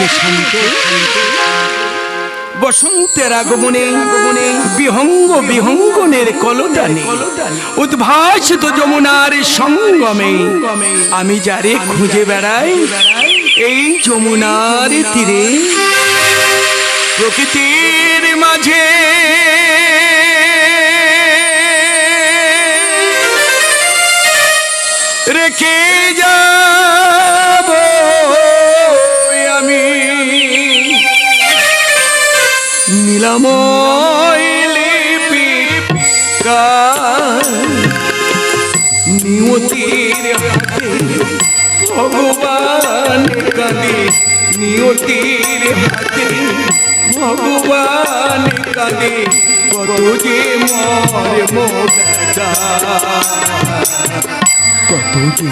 হয়েছে শান্ত বসন্তের আগমনে বিহঙ্গ বিহঙ্গনের কলটানে উদ্ভাসিত যমুনার সঙ্গমে আমি যারে খুঁজে বেড়াই, এই যমুনার তীরে। প্রকৃতির মাঝে রেখে যাব গান। নিয়তির হাতে ভগবান কাঁদে। নিয়তির হাতে ভগবান কাঁদে। কত যে মর মো বেটা কত যে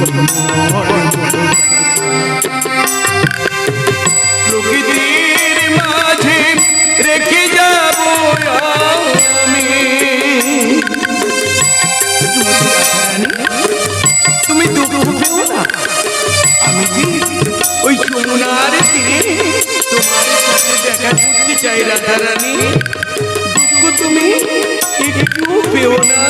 যমুনার তীরে তোমার সাথে দেখা করতে চাই রাধা রানী দুঃখ তুমি একটু পেও না।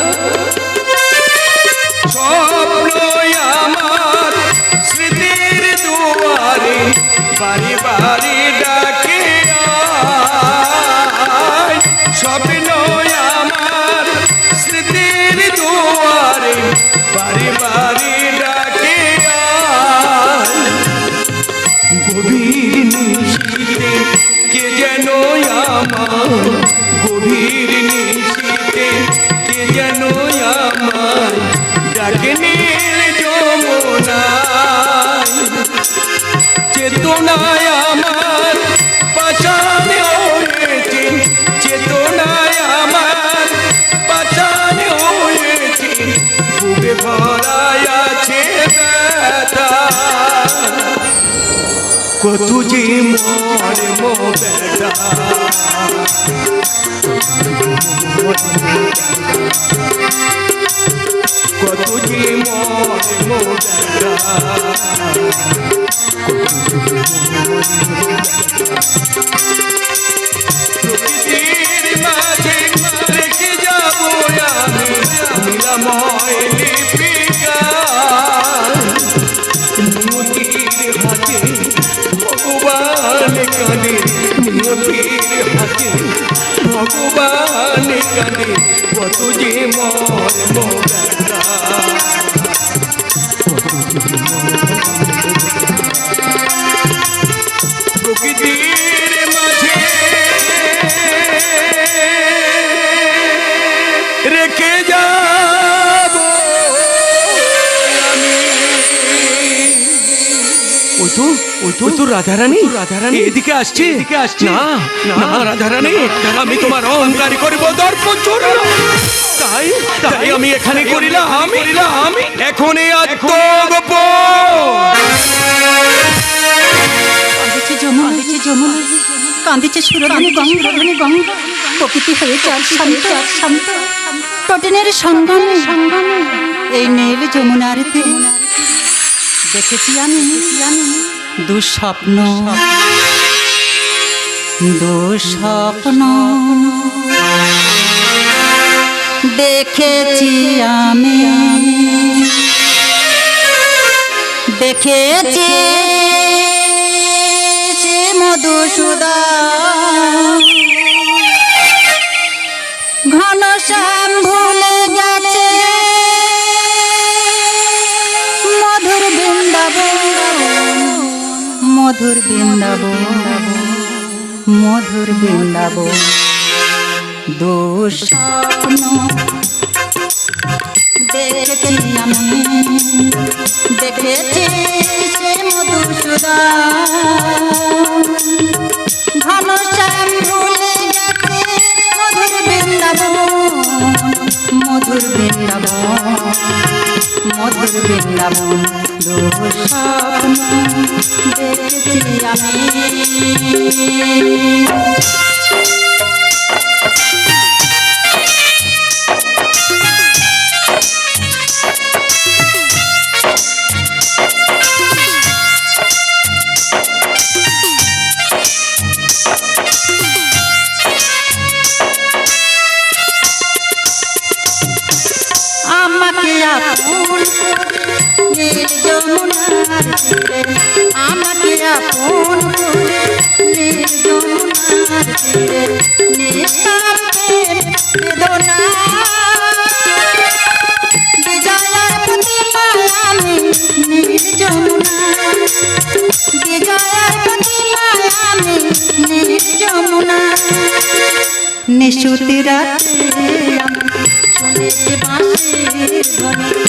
নীল যমুনায় চেতনায় আমার পাশানে হয়েছে। চেতনায় আমার পাশানে হয়েছে। বুকে ভরায় আছে ব্যথা। কত যে মর মো বেটা কত ভগবান কানে কত যে মর মোরা রাধারানী রাধারানী। এদিকে আসছে। এদিকে আসছে। না না রাধারানী। আমি তোমার অহংকার করিব দর্পণ তাই তাই আমি এখানে করিলাম আমি আমি এখন এই আত্মগোপ কাঁদিছে যমুনা কাঁদিছে যমুনা। কাঁদিছে সুরধনী গঙ্গা। গঙ্গা। প্রকৃতি শান্ত শান্ত। টটেনের সঙ্গমে। সঙ্গমে। এই নীল যমুনার দেখেছি আমি। আমি। দুঃস্বপ্ন। দুঃস্বপ্ন। দেখেছি আমি। দেখেছি। মধুসূদা বৃন্দাবন, মধুর বৃন্দাবন দুঃস্বপ্ন দেখেছি আমি, দেখেছি সে মধুসূদা ঘন শ্যাম ভুলে গেছে মধুর মধুর মধুর বৃন্দাবন। দেখেছি আমি। আপন নীল যমুনার তীরে নিঃস্বার্থের বেদনা বিজয়ার প্রতিমায় আমি নীল যমুনা বিজয়ার প্রতিমায় আমি নিশুতি রাতে আমি শুনেছি বাঁশির ধ্বনি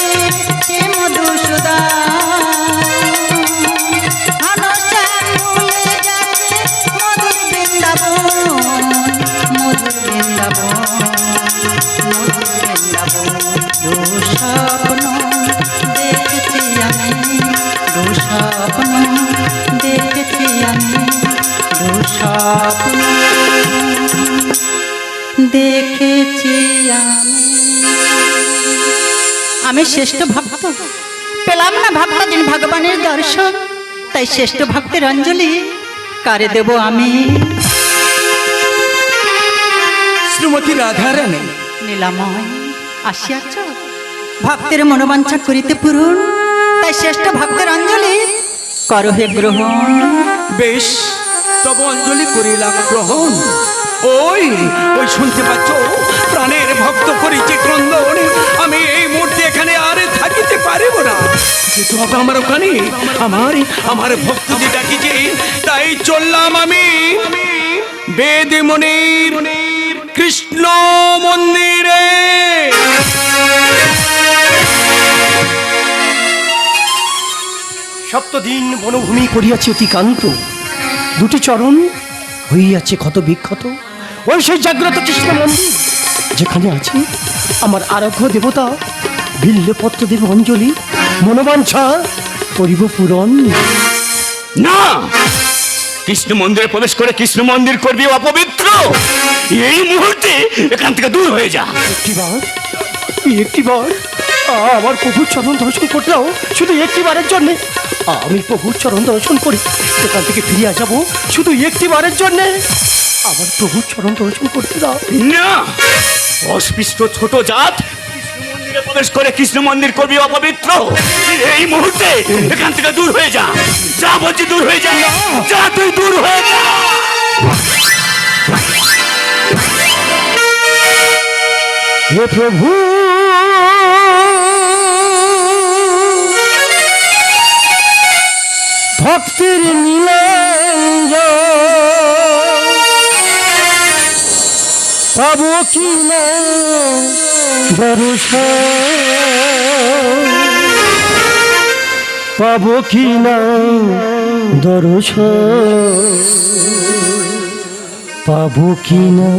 আমি শ্রেষ্ঠ ভক্ত। পেলাম না ভক্তদিন ভগবানের দর্শন তাই শ্রেষ্ঠ ভক্তের অঞ্জলি কারে দেব আমি? শ্রীমতী রাধারানী। নীলাময় আসিয়াছ ভক্তের মনোবাঞ্ছা করিতে পূরণ তাই শ্রেষ্ঠ ভক্তের অঞ্জলি করো হে গ্রহণ। বেশ তব অঞ্জলি করিলাম গ্রহণ। ওই ওই শুনতে পাচ্ছ প্রাণের ভক্ত করেছে ক্রন্দন আমি পারিব না। যেহেতু হবে আমার ওখানে। আমার আমার ভক্ত যে ডাকিছে তাই চললাম আমি। বেদ মনির কৃষ্ণ মন্দিরে। সপ্তদিন বনভূমি করিয়াছে অতিকান্ত দুটি চরণ হইয়াছে ক্ষত বিক্ষত। ওই সেই জাগ্রত কৃষ্ণ মন্দির যেখানে আছে আমার আরাধ্য দেবতা বিল্লপত্র দেব অঞ্জলি মনোবাঞ্ছা করিব পূরণ। না! কৃষ্ণ মন্দিরে প্রবেশ করে কৃষ্ণ মন্দির করবি অপবিত্র। এই মুহূর্তে এখান থেকে দূর হয়ে যা। একটিবার একটিবার আমার প্রভুর চরণ দর্শন করতে দাও শুধু একটিবারের জন্যে। আমি প্রভুর চরণ দর্শন করি সেখান থেকে ফিরিয়া যাব শুধু একটিবারের জন্যে। আমার প্রভুর চরণ দর্শন করতে দাও। না! অস্পৃষ্ট ছোট জাত মন্দিরে প্রবেশ করে কৃষ্ণ মন্দির করবি অপবিত্র। এই মুহূর্তে এখান থেকে দূর হয়ে যা। যা বলছি দূর হয়ে যা। যা তুই দূর হয়ে যা। হে প্রভু। ভক্তির নীলঞ্জ পাব কি না দর্শন পাব কি না দর্শন পাবো কি না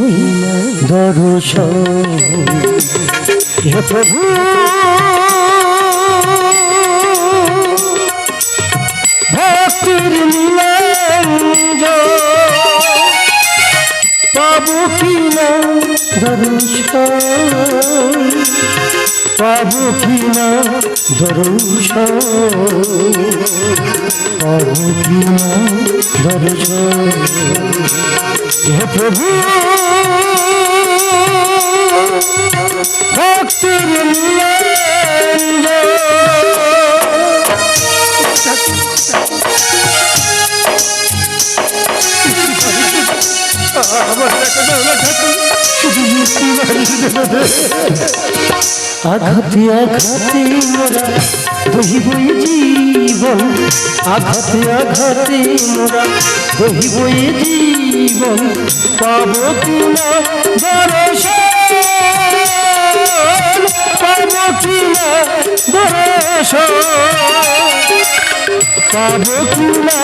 প্রভু ভক্তির নীলাঞ্জ পাবো কি না দর্শন পাবো কি না দর্শন পাবো কি না দর্শন হে প্রভু! আঘাতে আঘাতে মোরা বহিবই জীবন। আঘাতে আঘাতে মোরা বহিবই জীবন। পাব কিনা দর্শন পাব কিনা দর্শন পাব কিনা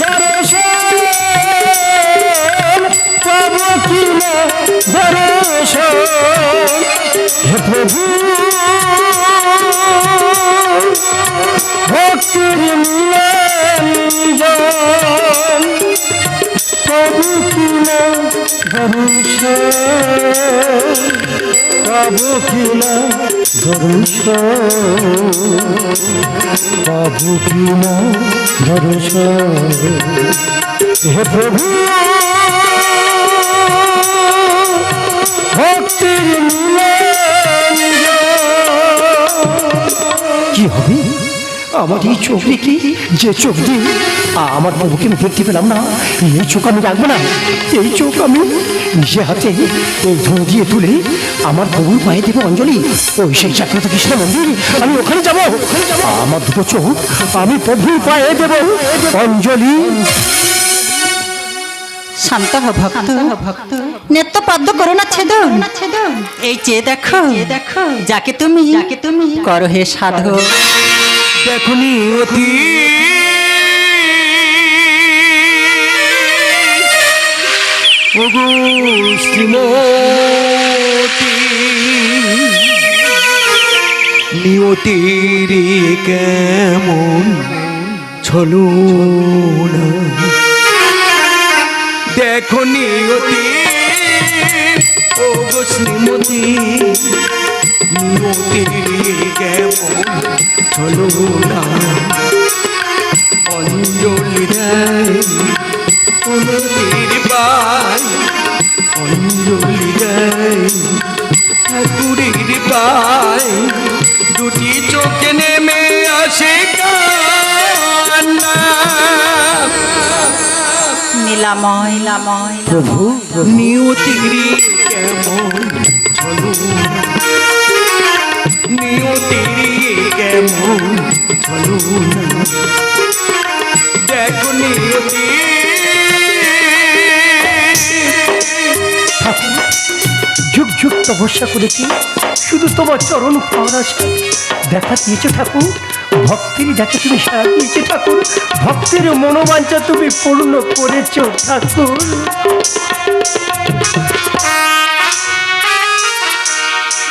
দর্শন কিনা দর্শন হে প্রভু ভক্তির নিরঞ্জন প্রভু কিনা ভরসা পাবো কিনা ভরসা হে প্রভু কি হবে? আমার এই চোখ রেখে যে চোখ দিয়ে আমার প্রভুকে আমি দেখতে পেলাম না, এই চোখ আমি রাখব না। এই চোখ আমি নিজে হাতে এই ধুঁ দিয়ে তুলে আমার প্রভুর পায়ে দেবো অঞ্জলি। ওই সেই জাগ্রত কৃষ্ণ মন্দির, আমি ওখানে যাব। আমার দুটো চোখ আমি প্রভুর পায়ে দেবো, অঞ্জলি। শান্ত হ ভক্ত। ভক্ত। নেত্য পদ্ম করো না ছেদন এই চেয়ে দেখো দেখো। যাকে তুমি যাকে তুমি করো হে সাধু দেখনি অতি। নিয়তির কেমন ছলু না দেখো নিয়তি ওগো শ্রীমতী নিয়তির কেমন চলো না? অঞ্জলি দেয় পাই অঞ্জলি দেয়, ঠাকুরের পাই দুটি চোখে নীলাময় প্রভু নিয়তির কেমন চলো। কেমন চলো। দেখো নিয়তি। ঠাকুর যুগ যুগ তপস্যা করেছি। শুধু তোমার চরণ পাওয়ার আশা দেখা দিয়েছ ঠাকুর। ভক্তির যাকে তুমি সারা ঠাকুর ভক্তের মনোবাঞ্ছা তুমি পূর্ণ করেছ ঠাকুর।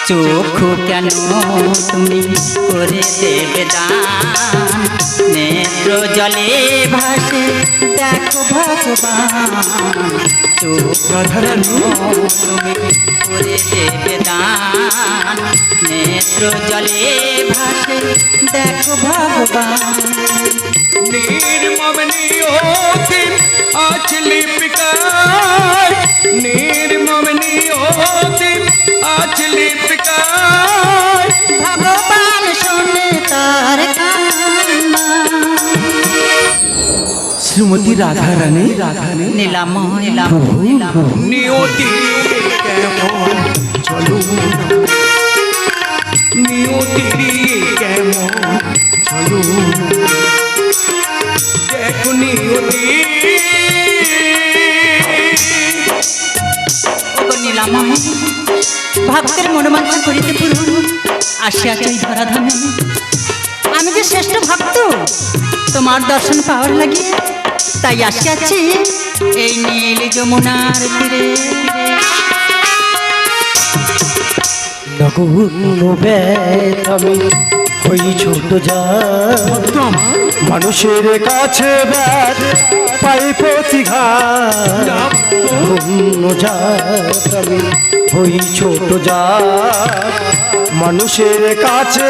চোখ কেন তুমি করে দেবে দান? নেত্র জলে ভাসে, দেখো ভগবান। চোখ রাধারানী তুমি করে দেবে দান। নেত্র জলে ভাসে, দেখো ভগবান। নির্মম নিয়তি আজ লিপিকায় শ্রীমতী নীলাময় নীলাময় নীলাময় নিয়তি কেমন চলো? নিয়তি কেমন চলো? দেখো নিয়তি। ওগো নীলাময় ভক্তের মনোমাঞ্ছা করিতে পূরণ আসিয়া চাই ধরাধামে। আমি যে শ্রেষ্ঠ ভক্ত তোমার দর্শন পাওয়ার লাগে তাই আসিয়াছি এই নীল যমুনার তীরে। নগণ্য ব্যয় আমি ওই ছোট যা মানুষের কাছে পাই প্রতিঘাত। অন্য জাত আমি হই ছোট জাত। মানুষের কাছে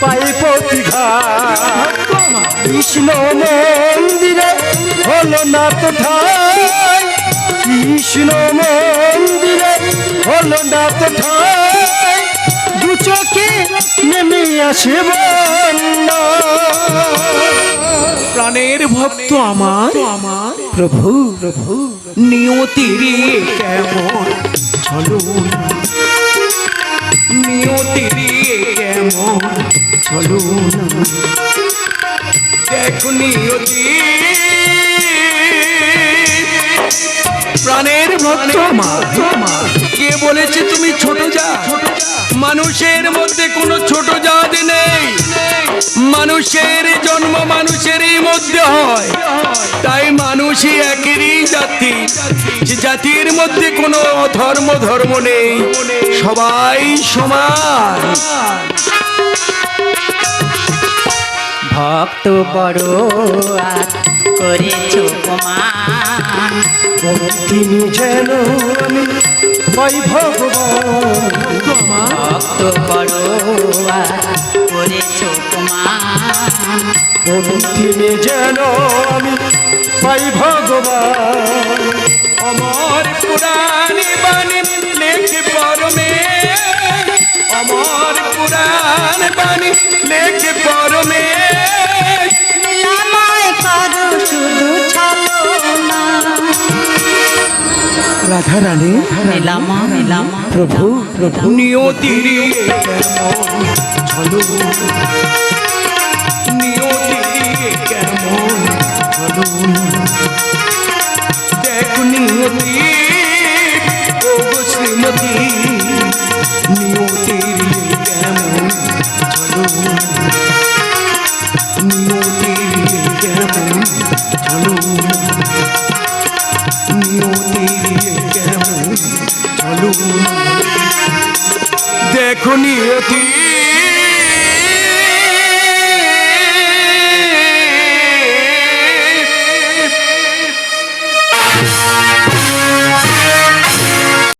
পাই প্রতিঘাত। কৃষ্ণ মন্দিরে হলো না ঠাই কৃষ্ণ মন্দিরে হলো না প্রাণের ভক্ত আমার। আমার প্রভু প্রভু নিয়তির কেমন? চলো। নিয়তির কেমন? চলো। দেখো নিয়তি প্রাণের ভক্ত আমার কে বলেছে তুমি ছোট যা? মানুষের মধ্যে কোনো ছোট জাত নেই। মানুষের জন্ম মানুষেরই মধ্যে হয়। তাই মানুষই একেরই জাতি। জাতির মধ্যে কোনো ধর্ম ধর্ম নেই। সবাই সমান। ভক্ত বড় করেছ প্রমাণ তিনি যেন আমি ভগবান। ভক্ত করো করেছ তিনি যেন আমি পাই ভগবান। অমর পুরাণী বাণী লেখে পরমে। অমর পুরাণ বাণী লেখে পরমে। আমায় করো শুধু রাধা রানী নীলামা নীলামা। প্রভু প্রভু। নিয়তি কেমন? কেমন? দেখ নিয়তি